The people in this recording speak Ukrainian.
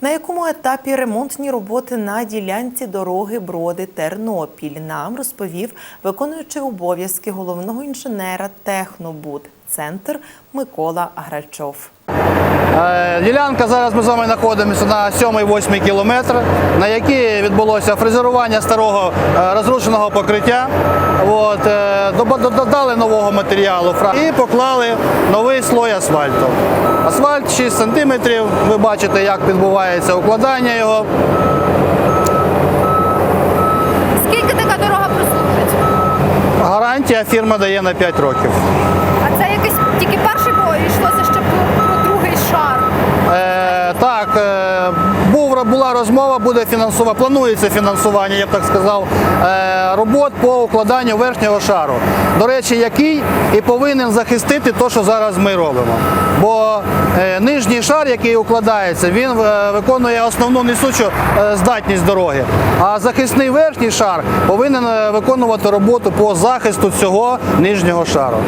На якому етапі ремонтні роботи на ділянці дороги Броди Тернопіль? Нам розповів виконуючий обов'язки головного інженера Технобуд Центр Микола Грачов. Е, Ділянка зараз ми з вами знаходимося на 7-8 кілометр, на якій відбулося фрезерування старого е, розрушеного покриття. От, е, додали нового матеріалу і поклали новий слой асфальту. Асфальт 6 см, ви бачите, як відбувається укладання його. Скільки така дорога прослужить? Гарантія фірма дає на 5 років. Так, е, був, була розмова, буде фінансова, планується фінансування, я б так сказав, е, робот по укладанню верхнього шару. До речі, який і повинен захистити те, що зараз ми робимо. Бо е, нижній шар, який укладається, він виконує основну несучу здатність дороги. А захисний верхній шар повинен виконувати роботу по захисту цього нижнього шару.